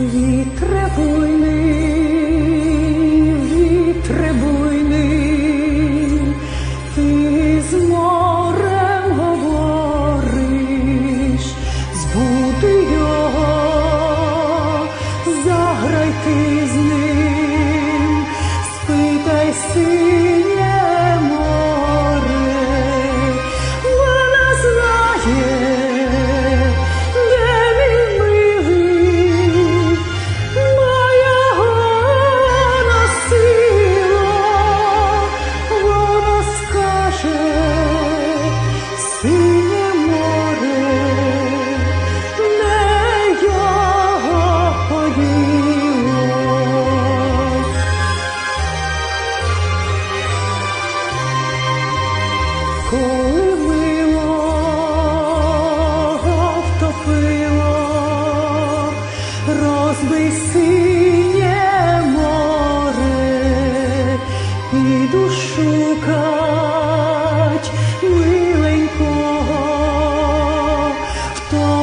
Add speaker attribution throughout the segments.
Speaker 1: Вітри буйний. Sí.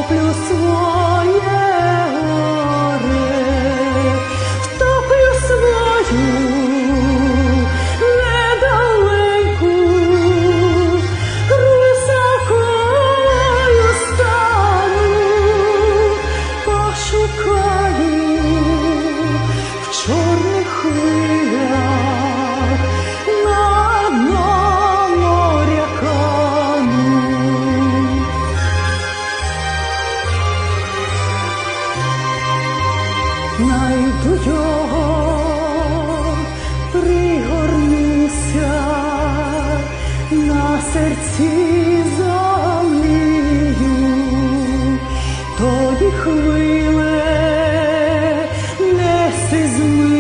Speaker 1: plus one. найду його, пригорнуся на серці залію, тоді хвиле не зми.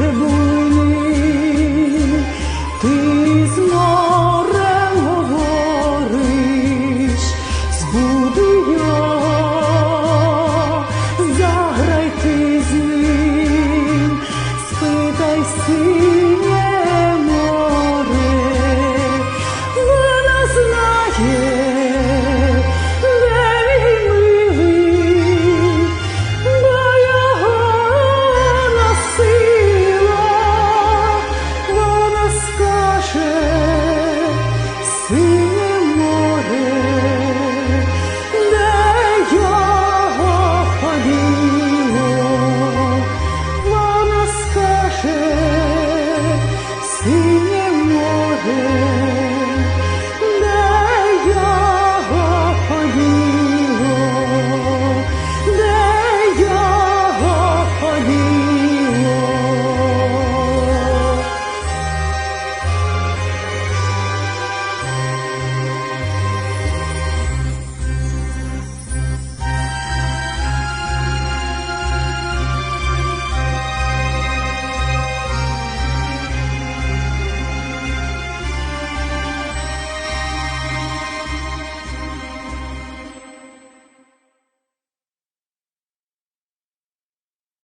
Speaker 1: We're blue.